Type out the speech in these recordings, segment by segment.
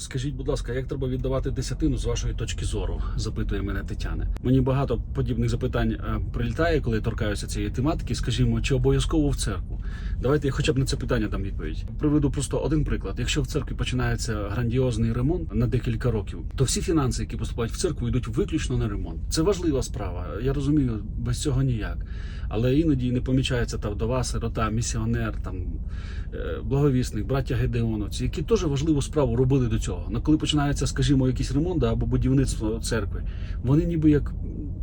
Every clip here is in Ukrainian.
Скажіть, будь ласка, як треба віддавати десятину з вашої точки зору? запитує мене Тетяна. Мені багато подібних запитань е, прилітає, коли торкаюся цієї тематики. Скажімо, чи обов'язково в церкву? Давайте я хоча б на це питання дам відповідь. Приведу просто один приклад. Якщо в церкві починається грандіозний ремонт на декілька років, то всі фінанси, які поступають в церкву, йдуть виключно на ремонт. Це важлива справа. Я розумію, без цього ніяк. Але іноді не помічається та вдова, сирота, місіонер, там е, благовісник, браття Гедеоновці, які теж важливу справу робили до цього. Но коли починається, скажімо, якийсь ремонт або будівництво церкви, вони ніби як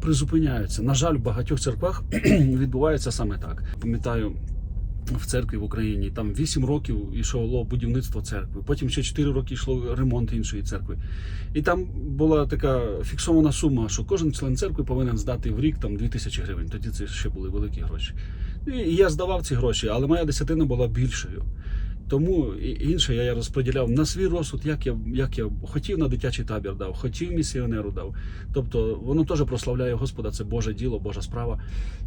призупиняються. На жаль, в багатьох церквах відбувається саме так. Пам'ятаю. В церкві в Україні там 8 років йшло будівництво церкви, потім ще 4 роки йшло ремонт іншої церкви. І там була така фіксована сума, що кожен член церкви повинен здати в рік там 2000 гривень. Тоді це ще були великі гроші. І я здавав ці гроші, але моя десятина була більшою. Тому інше я розподіляв на свій розсуд, як я, як я хотів на дитячий табір дав, хотів місіонеру дав. Тобто воно теж прославляє Господа, це Боже діло, Божа справа.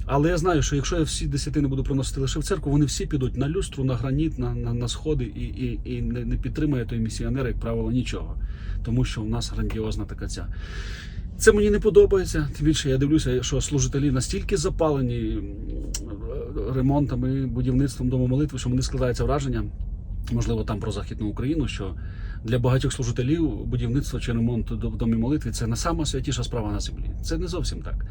Але я знаю, що якщо я всі десятини буду приносити лише в церкву, вони всі підуть на люстру, на граніт, на, на, на сходи і, і, і не, не підтримує той місіонер, як правило, нічого. Тому що в нас грандіозна така ця. Це мені не подобається. Тим більше я дивлюся, що служителі настільки запалені ремонтами, будівництвом дому молитви, що мені складається враження, можливо, там про Західну Україну, що для багатьох служителів будівництво чи ремонт в домі молитви це не сама святіша справа на землі. Це не зовсім так.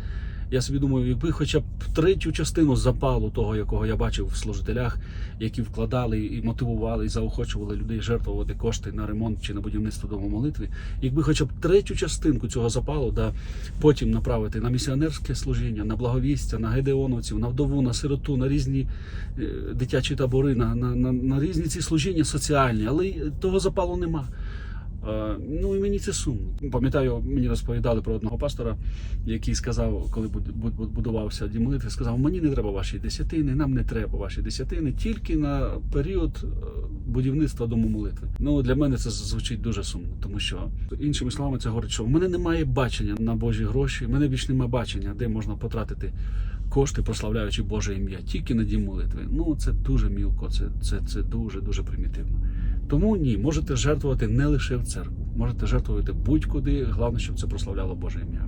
Я собі думаю, якби хоча б третю частину запалу того, якого я бачив в служителях, які вкладали і мотивували, і заохочували людей жертвувати кошти на ремонт чи на будівництво дому молитви, якби хоча б третю частинку цього запалу, да, потім направити на місіонерське служіння, на благовістя, на гедеоновців, на вдову, на сироту, на різні е, дитячі табори, на, на, на, на різні ці служіння соціальні, але того запалу нема. Е, Ну і мені це сумно. Пам'ятаю, мені розповідали про одного пастора, який сказав, коли буд- буд- будувався дім молитви, сказав: мені не треба ваші десятини, нам не треба ваші десятини, тільки на період е, будівництва дому молитви. Ну для мене це звучить дуже сумно, тому що іншими словами це говорить, що в мене немає бачення на Божі гроші, в мене більш немає бачення, де можна потратити кошти, прославляючи Боже ім'я, тільки на дім молитви. Ну це дуже мілко, це, це, це дуже дуже примітивно. Тому ні, можете жертвувати не лише в церкву, можете жертвувати будь-куди. Головне, щоб це прославляло Боже ім'я.